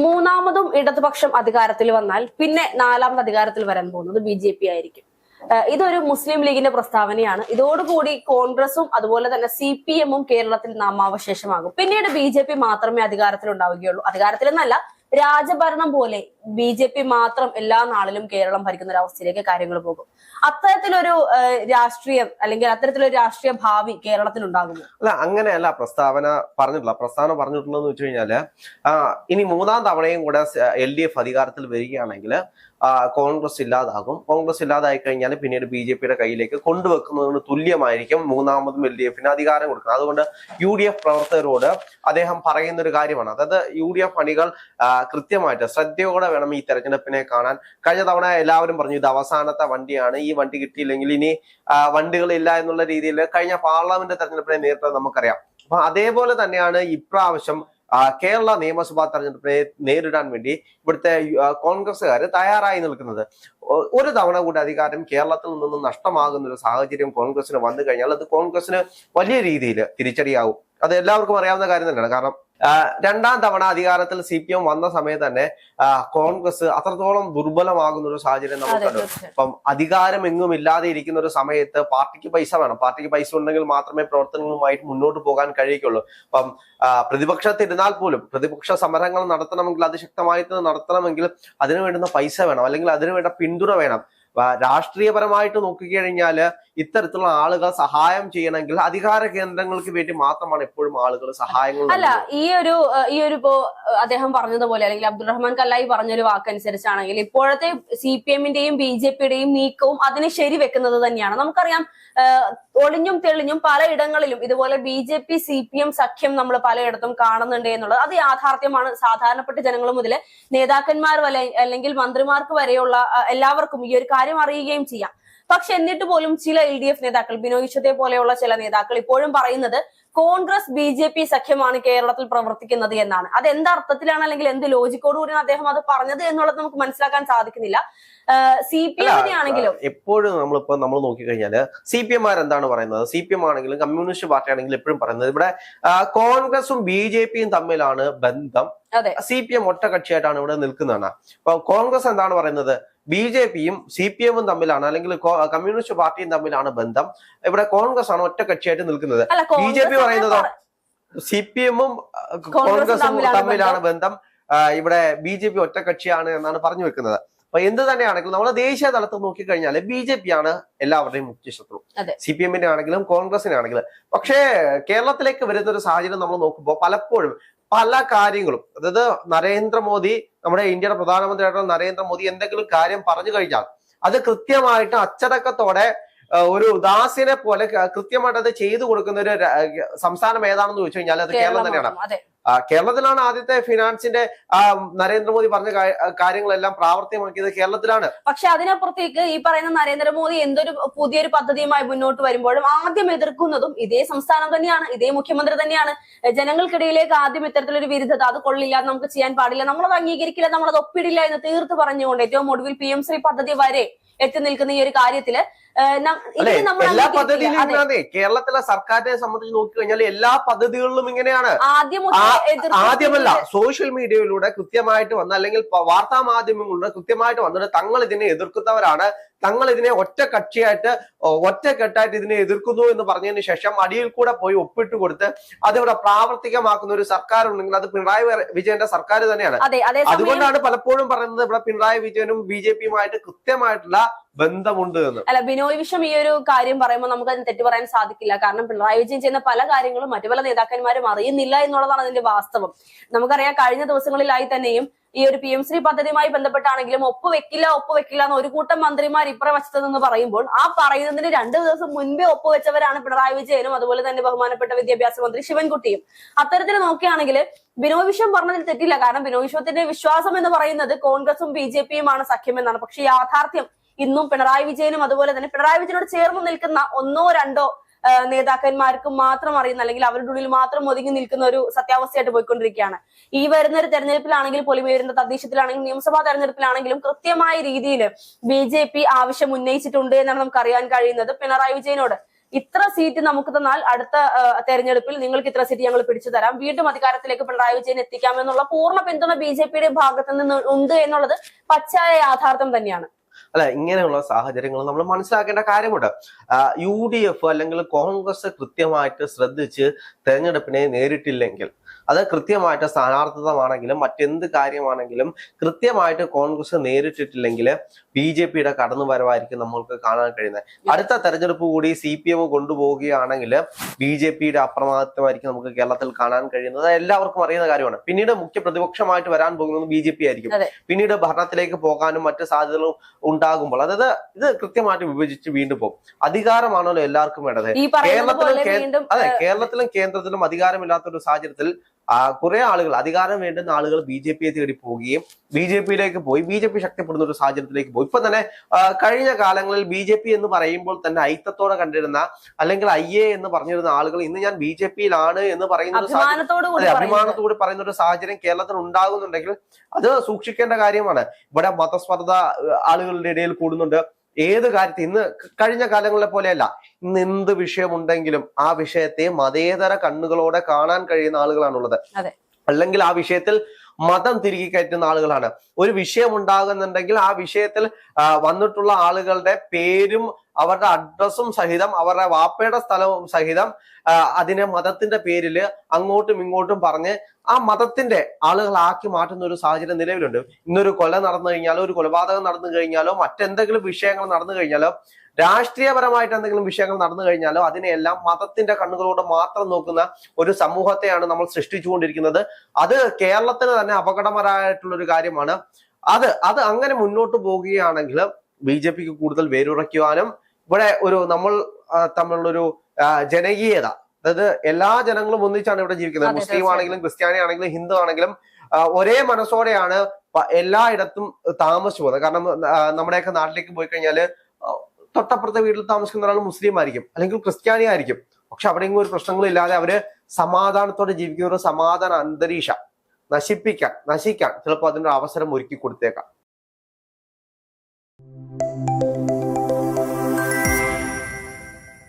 മൂന്നാമതും ഇടതുപക്ഷം അധികാരത്തിൽ വന്നാൽ പിന്നെ നാലാമത് അധികാരത്തിൽ വരാൻ പോകുന്നത് ബി ജെ പി ആയിരിക്കും. ഇതൊരു മുസ്ലിം ലീഗിന്റെ പ്രസ്താവനയാണ്. ഇതോടുകൂടി കോൺഗ്രസും അതുപോലെ തന്നെ സി പി എമ്മും കേരളത്തിൽ നാമാവശേഷമാകും. പിന്നീട് ബി ജെ പി മാത്രമേ അധികാരത്തിൽ ഉണ്ടാവുകയുള്ളൂ അധികാരത്തിൽ എന്നല്ല രാജഭരണം പോലെ ബി ജെ പി മാത്രം എല്ലാ നാളിലും കേരളം ഭരിക്കുന്ന ഒരു അവസ്ഥയിലേക്ക് കാര്യങ്ങൾ പോകും. അത്തരത്തിലൊരു രാഷ്ട്രീയം അല്ലെങ്കിൽ അത്തരത്തിലൊരു രാഷ്ട്രീയ ഭാവി കേരളത്തിൽ ഉണ്ടാകുമോ? അല്ല അങ്ങനെയല്ല. പ്രസ്താവന പറഞ്ഞിട്ടുള്ള പ്രസ്താവന പറഞ്ഞിട്ടുള്ളതെന്ന് വെച്ച് കഴിഞ്ഞാൽ ഇനി മൂന്നാം തവണയും കൂടെ എൽ ഡി എഫ് അധികാരത്തിൽ വരികയാണെങ്കിൽ കോൺഗ്രസ് ഇല്ലാതാകും. കോൺഗ്രസ് ഇല്ലാതായി കഴിഞ്ഞാൽ പിന്നീട് ബി ജെ പിയുടെ കയ്യിലേക്ക് കൊണ്ടുവെക്കുന്നതിന് തുല്യമായിരിക്കും മൂന്നാമതും എൽ ഡി എഫിന് അധികാരം കൊടുക്കുന്നത്. അതുകൊണ്ട് യു ഡി എഫ് പ്രവർത്തകരോട് അദ്ദേഹം പറയുന്ന ഒരു കാര്യമാണ്. അതായത് യു ഡി എഫ് അണികൾ കൃത്യമായിട്ട് ശ്രദ്ധയോടെ വേണം ഈ തെരഞ്ഞെടുപ്പിനെ കാണാൻ. കഴിഞ്ഞ തവണ എല്ലാവരും പറഞ്ഞു ഇത് അവസാനത്തെ വണ്ടിയാണ് ഈ വണ്ടി കിട്ടിയില്ലെങ്കിൽ ഇനി വണ്ടികളില്ല എന്നുള്ള രീതിയിൽ കഴിഞ്ഞ പാർലമെന്റ് തെരഞ്ഞെടുപ്പിനെ നേരിട്ടത് നമുക്കറിയാം. അപ്പൊ അതേപോലെ തന്നെയാണ് ഇപ്രാവശ്യം കേരള നിയമസഭാ തെരഞ്ഞെടുപ്പിനെ നേരിടാൻ വേണ്ടി ഇവിടുത്തെ കോൺഗ്രസ്സുകാർ തയ്യാറായി നിൽക്കുന്നത്. ഒരു തവണ കൂടി അധികാരം കേരളത്തിൽ നിന്ന് നഷ്ടമാകുന്ന ഒരു സാഹചര്യം കോൺഗ്രസിന് വന്നു കഴിഞ്ഞാൽ അത് കോൺഗ്രസിന് വലിയ രീതിയിൽ തിരിച്ചടിയാവും അത് എല്ലാവർക്കും അറിയാവുന്ന കാര്യം തന്നെയാണ്. കാരണം രണ്ടാം തവണ അധികാരത്തിൽ സി പി എം വന്ന സമയത്ത് തന്നെ കോൺഗ്രസ് അത്രത്തോളം ദുർബലമാകുന്ന ഒരു സാഹചര്യം നമുക്കുണ്ട് തീർച്ചയായും അധികാരം എങ്ങും ഇല്ലാതെ ഇരിക്കുന്ന ഒരു സമയത്ത് പാർട്ടിക്ക് പൈസ വേണം. പാർട്ടിക്ക് പൈസ ഉണ്ടെങ്കിൽ മാത്രമേ പ്രവർത്തനങ്ങളുമായിട്ട് മുന്നോട്ട് പോകാൻ കഴിയുള്ളൂ അപ്പം പ്രതിപക്ഷത്തിരുന്നാൽ പോലും പ്രതിപക്ഷ സമരങ്ങൾ നടത്തണമെങ്കിൽ അതിശക്തമായിട്ട് നടത്തണമെങ്കിൽ അതിനു വേണ്ടുന്ന പൈസ വേണം. അല്ലെങ്കിൽ അതിനു വേണ്ട പിന്തുണ വേണം. രാഷ്ട്രീയപരമായിട്ട് നോക്കിക്കഴിഞ്ഞാൽ ഇത്തരത്തിലുള്ള ആളുകൾ സഹായം ചെയ്യണമെങ്കിൽ അധികാര കേന്ദ്രങ്ങൾക്ക് വേണ്ടി മാത്രമാണ് എപ്പോഴും ആളുകൾ സഹായങ്ങൾ അല്ല ഈ ഒരു ഈ ഒരു ഇപ്പോ അദ്ദേഹം പറഞ്ഞതുപോലെ അല്ലെങ്കിൽ അബ്ദുൾ റഹ്മാൻ കല്ലായി പറഞ്ഞൊരു വാക്കനുസരിച്ചാണെങ്കിൽ ഇപ്പോഴത്തെ സി പി എമ്മിന്റെയും ബി ജെ പിയുടെയും നീക്കവും അതിനെ ശരിവെക്കുന്നത് തന്നെയാണ്. നമുക്കറിയാം ഒളിഞ്ഞും തെളിഞ്ഞും പലയിടങ്ങളിലും ഇതുപോലെ B J P C P M സഖ്യം നമ്മൾ പലയിടത്തും കാണുന്നുണ്ട് എന്നുള്ളത് അത് യാഥാർത്ഥ്യമാണ്. സാധാരണപ്പെട്ട ജനങ്ങൾ മുതൽ നേതാക്കന്മാർ വരെ അല്ലെങ്കിൽ മന്ത്രിമാർക്ക് വരെയുള്ള എല്ലാവർക്കും ഈ ഒരു കാര്യം അറിയുകയും ചെയ്യാം. പക്ഷെ എന്നിട്ട് പോലും ചില എൽ ഡി എഫ് നേതാക്കൾ ബിനോയ് വിശ്വത്തെ പോലെയുള്ള ചില നേതാക്കൾ ഇപ്പോഴും പറയുന്നത് കോൺഗ്രസ് ബി ജെ പി സഖ്യമാണ് കേരളത്തിൽ പ്രവർത്തിക്കുന്നത് എന്നാണ്. അത് എന്ത് അർത്ഥത്തിലാണ് അല്ലെങ്കിൽ എന്ത് ലോജിക്കോട് കൂടിയാണ് അദ്ദേഹം അത് പറഞ്ഞത് എന്നുള്ളത് നമുക്ക് മനസ്സിലാക്കാൻ സാധിക്കുന്നില്ല. സി പി എം ആണെങ്കിലും എപ്പോഴും നമ്മളിപ്പോ നമ്മൾ നോക്കിക്കഴിഞ്ഞാൽ സി പി എം എന്താണ് പറയുന്നത്? സി പി എം ആണെങ്കിലും കമ്മ്യൂണിസ്റ്റ് പാർട്ടി ആണെങ്കിലും എപ്പോഴും പറയുന്നത്. ഇവിടെ കോൺഗ്രസും ബി ജെ പിയും തമ്മിലാണ് ബന്ധം. സി പി എം ഒറ്റ കക്ഷിയായിട്ടാണ് ഇവിടെ നിൽക്കുന്നതാണ്. അപ്പൊ കോൺഗ്രസ് എന്താണ് പറയുന്നത്? ബി ജെ പിയും സി പി എമ്മും തമ്മിലാണ് അല്ലെങ്കിൽ കമ്മ്യൂണിസ്റ്റ് പാർട്ടിയും തമ്മിലാണ് ബന്ധം. ഇവിടെ കോൺഗ്രസ് ആണ് ഒറ്റ ഒറ്റകക്ഷിയായിട്ട് നിൽക്കുന്നത്. ബി ജെ പി പറയുന്നതോ? സി പി എമ്മും കോൺഗ്രസും തമ്മിലാണ് ബന്ധം. ഇവിടെ ബി ജെ പി ഒറ്റകക്ഷിയാണ് എന്നാണ് പറഞ്ഞു വെക്കുന്നത്. അപ്പൊ എന്ത് തന്നെയാണെങ്കിലും നമ്മളെ ദേശീയ തലത്തിൽ നോക്കിക്കഴിഞ്ഞാൽ ബി ജെ പി ആണ് എല്ലാവരുടെയും മുഖ്യ ശത്രു. സി പി എമ്മിന്റെ ആണെങ്കിലും കോൺഗ്രസിനെ ആണെങ്കിലും. പക്ഷേ കേരളത്തിലേക്ക് വരുന്ന ഒരു സാഹചര്യം നമ്മൾ നോക്കുമ്പോൾ പലപ്പോഴും പല കാര്യങ്ങളും അതായത് നരേന്ദ്രമോദി നമ്മുടെ ഇന്ത്യയുടെ പ്രധാനമന്ത്രിയായിട്ടുള്ള നരേന്ദ്രമോദി എന്തെങ്കിലും കാര്യം പറഞ്ഞു കഴിഞ്ഞാൽ അത് കൃത്യമായിട്ട് അച്ചടക്കത്തോടെ ഒരു ഉദാസീനെ പോലെ കൃത്യമായിട്ട് അത് ചെയ്തു കൊടുക്കുന്ന ഒരു സംസ്ഥാനം ഏതാണെന്ന് ചോദിച്ചു കഴിഞ്ഞാൽ അത് കേരളം തന്നെയാണ്. കേരളത്തിലാണ് ആദ്യത്തെ ഫിനാൻസിന്റെ നരേന്ദ്രമോദി പറഞ്ഞ കാര്യങ്ങളെല്ലാം പ്രാവർത്തികമാക്കിയത് കേരളത്തിലാണ്. പക്ഷെ അതിനപ്പുറത്തേക്ക് ഈ പറയുന്ന നരേന്ദ്രമോദി എന്തൊരു പുതിയൊരു പദ്ധതിയുമായി മുന്നോട്ട് വരുമ്പോഴും ആദ്യം എതിർക്കുന്നതും ഇതേ സംസ്ഥാനം തന്നെയാണ് ഇതേ മുഖ്യമന്ത്രി തന്നെയാണ്. ജനങ്ങൾക്കിടയിലേക്ക് ആദ്യം ഇത്തരത്തിലൊരു വിരുദ്ധത അത് കൊള്ളില്ല നമുക്ക് ചെയ്യാൻ പാടില്ല നമ്മളത് അംഗീകരിക്കില്ല നമ്മളത് ഒപ്പിടില്ല എന്ന് തീർത്ത് പറഞ്ഞുകൊണ്ട് ഏറ്റവും ഒടുവിൽ പി എം ശ്രീ പദ്ധതി വരെ എത്തി നിൽക്കുന്ന ഈ ഒരു കാര്യത്തിൽ എല്ലാ പദ്ധതിയിലും കേരളത്തിലെ സർക്കാരിനെ സംബന്ധിച്ച് നോക്കിക്കഴിഞ്ഞാൽ എല്ലാ പദ്ധതികളിലും ഇങ്ങനെയാണ്. ആദ്യമല്ല സോഷ്യൽ മീഡിയയിലൂടെ കൃത്യമായിട്ട് വന്ന അല്ലെങ്കിൽ വാർത്താ മാധ്യമങ്ങളിലൂടെ കൃത്യമായിട്ട് വന്നിട്ട് തങ്ങൾ ഇതിനെ എതിർക്കുന്നവരാണ്. തങ്ങൾ ഇതിനെ ഒറ്റ കക്ഷിയായിട്ട് ഒറ്റ ഒറ്റക്കെട്ടായിട്ട് ഇതിനെ എതിർക്കുന്നു എന്ന് പറഞ്ഞതിന് ശേഷം അടിയിൽ കൂടെ പോയി ഒപ്പിട്ട് കൊടുത്ത് അതിവിടെ പ്രാവർത്തികമാക്കുന്ന ഒരു സർക്കാർ ഉണ്ടെങ്കിൽ അത് പിണറായി വിജയന്റെ സർക്കാർ തന്നെയാണ്. അതെ അതുകൊണ്ടാണ് പലപ്പോഴും പറയുന്നത് ഇവിടെ പിണറായി വിജയനും ബി ജെ പിയുമായിട്ട് കൃത്യമായിട്ടുള്ള ബന്ധമുണ്ട് എന്ന്. അല്ല ബിനോയ് വിശ്വം ഈ ഒരു കാര്യം പറയുമ്പോൾ നമുക്ക് അതിന് തെറ്റു പറയാൻ സാധിക്കില്ല. കാരണം പിണറായി വിജയൻ ചെയ്യുന്ന പല കാര്യങ്ങളും മറ്റു പല നേതാക്കന്മാരും അറിയുന്നില്ല എന്നുള്ളതാണ് അതിന്റെ വാസ്തവം. നമുക്കറിയാം കഴിഞ്ഞ ദിവസങ്ങളിലായി തന്നെയും ഈ ഒരു പി എം ശ്രീ പദ്ധതിയുമായി ബന്ധപ്പെട്ടാണെങ്കിലും ഒപ്പുവെക്കില്ല ഒപ്പുവെക്കില്ല എന്ന് ഒരു കൂട്ടം മന്ത്രിമാർ ഇപ്പുറ വശത്ത് നിന്ന് പറയുമ്പോൾ ആ പറയുന്നതിന് രണ്ടു ദിവസം മുൻപേ ഒപ്പുവെച്ചവരാണ് പിണറായി വിജയനും അതുപോലെ തന്നെ ബഹുമാനപ്പെട്ട വിദ്യാഭ്യാസ മന്ത്രി ശിവൻകുട്ടിയും. അത്തരത്തിൽ നോക്കുകയാണെങ്കിൽ ബിനോയ് വിശ്വം പറഞ്ഞതിൽ തെറ്റില്ല. കാരണം ബിനോയ് വിശ്വത്തിന്റെ വിശ്വാസം എന്ന് പറയുന്നത് കോൺഗ്രസും ബി ജെ പിയുമാണ് സഖ്യം എന്നാണ് പക്ഷെ യാഥാർത്ഥ്യം ഇന്നും പിണറായി വിജയനും അതുപോലെ തന്നെ പിണറായി വിജയനോട് ചേർന്ന് നിൽക്കുന്ന ഒന്നോ രണ്ടോ നേതാക്കന്മാർക്ക് മാത്രം അറിയുന്ന അല്ലെങ്കിൽ അവരുടെ ഉള്ളിൽ മാത്രം ഒതുങ്ങി നിൽക്കുന്ന ഒരു സത്യാവസ്ഥയായിട്ട് പോയിക്കൊണ്ടിരിക്കുകയാണ്. ഈ വരുന്ന ഒരു തെരഞ്ഞെടുപ്പിലാണെങ്കിൽ പോലും വരുന്ന തദ്ദേശത്തിലാണെങ്കിലും നിയമസഭാ തെരഞ്ഞെടുപ്പിലാണെങ്കിലും കൃത്യമായ രീതിയിൽ ബി ജെ പി ആവശ്യം ഉന്നയിച്ചിട്ടുണ്ട് എന്നാണ് നമുക്ക് അറിയാൻ കഴിയുന്നത്. പിണറായി വിജയനോട് ഇത്ര സീറ്റ് നമുക്ക് തന്നാൽ അടുത്ത തെരഞ്ഞെടുപ്പിൽ നിങ്ങൾക്ക് ഇത്ര സീറ്റ് ഞങ്ങൾ പിടിച്ചു തരാം. വീണ്ടും അധികാരത്തിലേക്ക് പിണറായി വിജയൻ എത്തിക്കാമെന്നുള്ള പൂർണ പിന്തുണ ബി ജെ പിയുടെ ഭാഗത്ത് നിന്ന് ഉണ്ട് എന്നുള്ളത് പച്ചയായ യാഥാർത്ഥ്യം തന്നെയാണ്. അല്ല ഇങ്ങനെയുള്ള സാഹചര്യങ്ങൾ നമ്മൾ മനസ്സിലാക്കേണ്ട കാര്യമുണ്ട്. യു ഡി എഫ് അല്ലെങ്കിൽ കോൺഗ്രസ് കൃത്യമായിട്ട് ശ്രദ്ധിച്ച് തെരഞ്ഞെടുപ്പിനെ നേരിട്ടില്ലെങ്കിൽ അത് കൃത്യമായിട്ട് സ്ഥാനാർത്ഥിത്വമാണെങ്കിലും മറ്റെന്ത് കാര്യമാണെങ്കിലും കൃത്യമായിട്ട് കോൺഗ്രസ് നേരിട്ടിട്ടില്ലെങ്കിൽ ബി ജെ പിയുടെ കടന്നു വരവായിരിക്കും നമ്മൾക്ക് കാണാൻ കഴിയുന്നത്. അടുത്ത തെരഞ്ഞെടുപ്പ് കൂടി സി പി എം കൊണ്ടുപോവുകയാണെങ്കിൽ ബി ജെ പിയുടെ അപ്രമാദിത്വമായിരിക്കും നമുക്ക് കേരളത്തിൽ കാണാൻ കഴിയുന്നത്. എല്ലാവർക്കും അറിയുന്ന കാര്യമാണ്. പിന്നീട് മുഖ്യ പ്രതിപക്ഷമായിട്ട് വരാൻ പോകുന്നത് ബി ജെ പി ആയിരിക്കും. പിന്നീട് ഭരണത്തിലേക്ക് പോകാനും മറ്റു സാധ്യതകളും ഉണ്ടാകുമ്പോൾ അതായത് ഇത് കൃത്യമായിട്ട് വിഭജിച്ച് വീണ്ടും പോകും. അധികാരമാണല്ലോ എല്ലാവർക്കും വേണ്ടത്. കേരളത്തിലും കേ- അതെ കേരളത്തിലും കേന്ദ്രത്തിലും അധികാരമില്ലാത്ത ഒരു സാഹചര്യത്തിൽ കുറെ ആളുകൾ അധികാരം വേണ്ടുന്ന ആളുകൾ ബി ജെ പിയെ തേടി പോവുകയും ബി ജെ പിയിലേക്ക് പോയി ബി ജെ പി ശക്തിപ്പെടുന്ന ഒരു സാഹചര്യത്തിലേക്ക് പോയി. ഇപ്പൊ തന്നെ കഴിഞ്ഞ കാലങ്ങളിൽ ബി ജെ പി എന്ന് പറയുമ്പോൾ തന്നെ ഐത്തത്തോടെ കണ്ടിരുന്ന അല്ലെങ്കിൽ ഐ എ എന്ന് പറഞ്ഞിരുന്ന ആളുകൾ ഇന്ന് ഞാൻ ബി ജെ പിയിലാണ് എന്ന് പറയുന്ന ഒരു അഭിമാനത്തോടെ പറയുന്ന ഒരു സാഹചര്യം കേരളത്തിൽ ഉണ്ടാകുന്നുണ്ടെങ്കിൽ അത് സൂക്ഷിക്കേണ്ട കാര്യമാണ്. ഇവിടെ മതസ്പർദ്ധ ആളുകളുടെ ഇടയിൽ കൂടുന്നുണ്ട്. ഏത് കാര്യത്തിൽ ഇന്ന് കഴിഞ്ഞ കാലങ്ങളെ പോലെയല്ല ഇന്ന് എന്ത് വിഷയമുണ്ടെങ്കിലും ആ വിഷയത്തെ മതേതര കണ്ണുകളോടെ കാണാൻ കഴിയുന്ന ആളുകളാണുള്ളത്. അല്ലെങ്കിൽ ആ വിഷയത്തിൽ മതം തിരികെ കയറ്റുന്ന ആളുകളാണ്. ഒരു വിഷയം ഉണ്ടാകുന്നുണ്ടെങ്കിൽ ആ വിഷയത്തിൽ വന്നിട്ടുള്ള ആളുകളുടെ പേരും അവരുടെ അഡ്രസ്സും സഹിതം അവരുടെ വാപ്പയുടെ സ്ഥലവും സഹിതം അതിനെ മതത്തിന്റെ പേരിൽ അങ്ങോട്ടും ഇങ്ങോട്ടും പറഞ്ഞ് ആ മതത്തിന്റെ ആളുകളാക്കി മാറ്റുന്ന ഒരു സാഹചര്യം നിലവിലുണ്ട്. ഇന്നൊരു കൊല നടന്നു കഴിഞ്ഞാലോ ഒരു കൊലപാതകം നടന്നു കഴിഞ്ഞാലോ മറ്റെന്തെങ്കിലും വിഷയങ്ങൾ നടന്നു കഴിഞ്ഞാലോ രാഷ്ട്രീയപരമായിട്ട് എന്തെങ്കിലും വിഷയങ്ങൾ നടന്നു കഴിഞ്ഞാലോ അതിനെയെല്ലാം മതത്തിന്റെ കണ്ണുകളോട് മാത്രം നോക്കുന്ന ഒരു സമൂഹത്തെയാണ് നമ്മൾ സൃഷ്ടിച്ചുകൊണ്ടിരിക്കുന്നത്. അത് കേരളത്തിന് തന്നെ അപകടകരമായിട്ടുള്ള ഒരു കാര്യമാണ്. അത് അത് അങ്ങനെ മുന്നോട്ട് പോവുകയാണെങ്കിൽ ബി ജെ പിക്ക് കൂടുതൽ വേരുറയ്ക്കുവാനും ഇവിടെ ഒരു നമ്മൾ തമ്മിലുള്ളൊരു ജനകീയത. അതായത് എല്ലാ ജനങ്ങളും ഒന്നിച്ചാണ് ഇവിടെ ജീവിക്കുന്നത്. മുസ്ലിം ആണെങ്കിലും ക്രിസ്ത്യാനി ആണെങ്കിലും ഹിന്ദു ആണെങ്കിലും ഒരേ മനസ്സോടെയാണ് എല്ലായിടത്തും താമസിച്ചു പോകുന്നത്. കാരണം നമ്മുടെയൊക്കെ നാട്ടിലേക്ക് പോയി കഴിഞ്ഞാൽ തൊട്ടപ്പുറത്തെ വീട്ടിൽ താമസിക്കുന്ന ഒരാൾ മുസ്ലിം ആയിരിക്കും അല്ലെങ്കിൽ ക്രിസ്ത്യാനി ആയിരിക്കും. പക്ഷെ അവിടെയെങ്കിലും ഒരു പ്രശ്നങ്ങളില്ലാതെ അവർ സമാധാനത്തോടെ ജീവിക്കുന്ന ഒരു സമാധാന അന്തരീക്ഷം നശിപ്പിക്കാൻ നശിക്കാൻ ചിലപ്പോൾ അതിനൊരു അവസരം ഒരുക്കി കൊടുത്തേക്കാം.